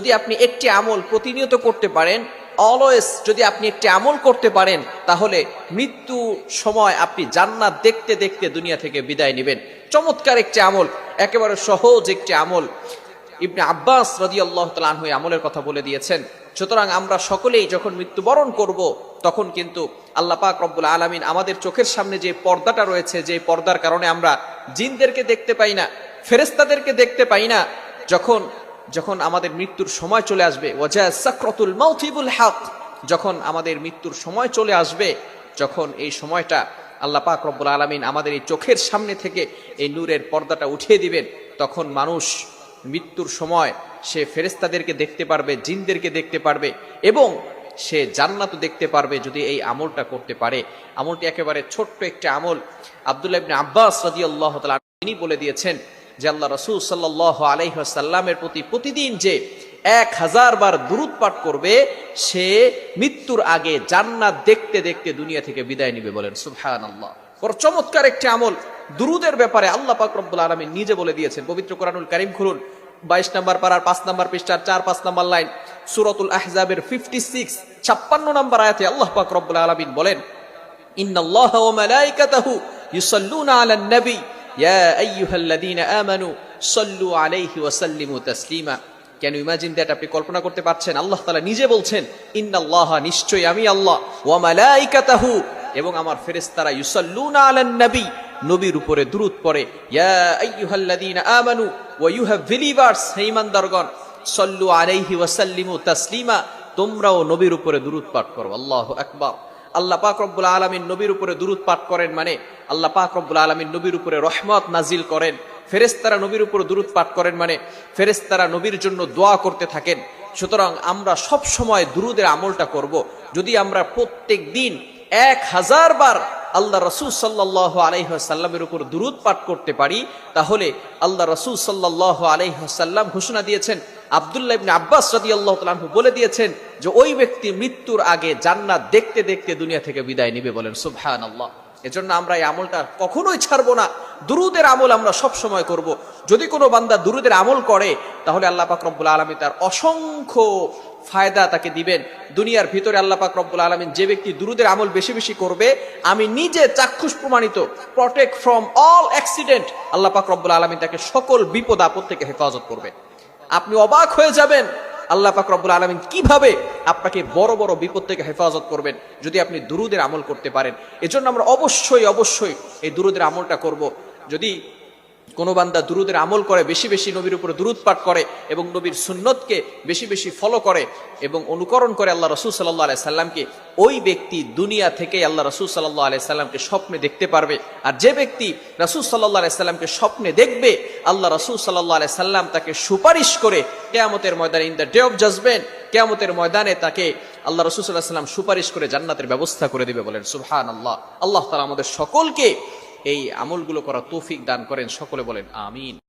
যদি আপনি একটি আমল প্রতিনিয়ত করতে পারেন অলওয়েজ যদি আপনি একটি আমল করতে পারেন, তাহলে মৃত্যু সময় আপনি জান্নাত দেখতে দেখতে দুনিয়া থেকে বিদায় নেবেন। চমৎকার একটি আমল, একেবারে সহজ একটি আমল। ইবনে আব্বাস রাজি আল্লাহ তালু আমলের কথা বলে দিয়েছেন, সুতরাং আমরা সকলেই যখন মৃত্যুবরণ করব, তখন কিন্তু আল্লাহ পাক রব্বুল আলমিন আমাদের চোখের সামনে যে পর্দাটা রয়েছে, যে পর্দার কারণে আমরা জিনদেরকে দেখতে পাই না ফেরেস্তাদেরকে দেখতে পাই না, যখন যখন আমাদের মৃত্যুর সময় চলে আসবে সাকরতুল যখন আমাদের মৃত্যুর সময় চলে আসবে, যখন এই সময়টা আল্লাহ পাক রব্বুল আলমিন আমাদের এই চোখের সামনে থেকে এই নূরের পর্দাটা উঠিয়ে দিবেন, তখন মানুষ মৃত্যুর সময় সে ফেরেস্তাদেরকে দেখতে পারবে, জিনদেরকে দেখতে পারবে এবং সে জান্নাতও দেখতে পারবে যদি এই আমলটা করতে পারে। আমলটি একেবারে ছোট্ট একটি আমল। আবদুল্লাহ আব্বাস রাদিয়াল্লাহু তাআলা তিনি বলে দিয়েছেন যে আল্লাহ রসুল সাল্লাহ আলাইসাল্লামের প্রতি প্রতিদিন যে এক হাজার বার দুরুদ পাঠ করবে, সে মৃত্যুর আগে জান্নাত দেখতে দেখতে দুনিয়া থেকে বিদায় নিবে বলেন সুবহান আল্লাহ বড় চমৎকার একটি আমল। দুরুদের ব্যাপারে আল্লাহ পাক আলমী নিজে বলে দিয়েছেন, পবিত্র কোরআনুল করিম খুলুন। বাইশ নম্বর পাড়ার পাঁচ নম্বর পৃষ্ঠার চার, পাঁচ নম্বর লাইন, সুরতুল আহজাবের ফিফটি সিক্স ছাপ্পান্ন নম্বর আয়াতে আল্লাহ পাক আলমিন বলেন, ইন্নাল্লাহ ইউসাল্লুনা আলান নবী ইয়া আইয়ুহাল্লাযীনা আমানু সাল্লু আলাইহি ওয়া সাল্লিমু তাসলিমা কেন ইমাজিন দ্যাট আপনি কল্পনা করতে পারছেন, আল্লাহ তাআলা নিজে বলছেন, ইন্নাল্লাহ নিশ্চয়ই আমি আল্লাহ, ওয়া মালাইকাতাহু, এবং আমার ফেরেশতারা, ইউসাল্লুনা আলান নবী, নবীর উপরে দুরূদ পড়ে, ইয়া আইয়ুহাল্লাযীনা আমানু, ওয়া ইউ হ্যাভ বিলিভার্স হে ঈমানদারগণ, সাল্লু আলাইহি ওয়া সাল্লিমু তাসলিমা, তোমরাও নবীর উপরে দুরূদ পাঠ করো, আল্লাহু আকবার। আল্লাহ পাক রব্বুল আলমিন নবীর উপরে দুরুদ পাঠ করেন মানে আল্লাহ পাক রব্বুল আলমিন নবীর উপরে রহমত নাজিল করেন। ফেরেস্তারা নবীর উপরে দুরুদ পাঠ করেন মানে ফেরেস্তারা নবীর জন্য দোয়া করতে থাকেন। সুতরাং আমরা সব সময় দুরুদের আমলটা করব। যদি আমরা প্রত্যেক দিন এক হাজার বার আল্লাহ রসুল সাল্লাহ আলাইসাল্লামের উপর দুরুদ পাঠ করতে পারি, তাহলে আল্লাহ রসুল সাল্লাহ আলাইসাল্লাম ঘোষণা দিয়েছেন আবদুল্লাহ ইবনে আব্বাস রাদিয়াল্লাহু তাআলা বলে দিয়েছেন যে ওই ব্যক্তি মৃত্যুর আগে জান্নাত দেখতে দেখতে দুনিয়া থেকে বিদায় নিবে বলেন, সুবহানাল্লাহ। এজন্য আমরা এই আমলটা কখনোই ছাড়বো না। দুরুদের আমল আমরা সব সময় করব। যদি কোনো বান্দা দুরুদের আমল করে, তাহলে আল্লাহ পাক রব্বুল আলামিন তার অসংখ্য ফায়দা তাকে দিবেন। দুনিয়ার ভিতরে আল্লাহ পাক রব্বুল আলামিন যে ব্যক্তি দুরুদের আমল বেশি বেশি করবে, আমি নিজে চাক্ষুষ প্রমাণিত প্রটেক্ট ফ্রম অল অ্যাক্সিডেন্ট আল্লাহ পাক রব্বুল আলামিন তাকে সকল বিপদ আপদ থেকে হেফাজত করবে আপনি অবাক হয়ে যাবেন। আল্লাহ পাক রব্বুল আলমিন কীভাবে আপনাকে বড় বড় বিপদ থেকে হেফাজত করবেন যদি আপনি দুরুদের আমল করতে পারেন। এজন্য আমরা অবশ্যই অবশ্যই এই দুরুদের আমলটা করব। যদি কোনো বান্দা দুরুদের আমল করে, বেশি বেশি নবীর উপরে দুরুদ পাঠ করে এবং নবীর সুন্নতকে বেশি বেশি ফলো করে এবং অনুকরণ করে আল্লাহ রসুল সাল্লাহ আলাই সাল্লামকে, ওই ব্যক্তি দুনিয়া থেকে আল্লাহ রসুল সাল্লাহ আলাই সাল্লামকে স্বপ্নে দেখতে পারবে। আর যে ব্যক্তি রসুল সাল্লাহ আলাই সাল্লামকে স্বপ্নে দেখবে, আল্লাহ রসুল সাল্লাহ আলাই সাল্লাম তাকে সুপারিশ করে কেয়ামতের ময়দানে in the day of judgement কেয়ামতের ময়দানে তাকে আল্লাহ রসুল সাল্লাহ সাল্লাম সুপারিশ করে জান্নাতের ব্যবস্থা করে দিবে বলেন সুবহান আল্লাহ আল্লাহ তালা আমাদের সকলকে এই আমলগুলো করা তৌফিক দান করেন। সকলে বলেন আমিন।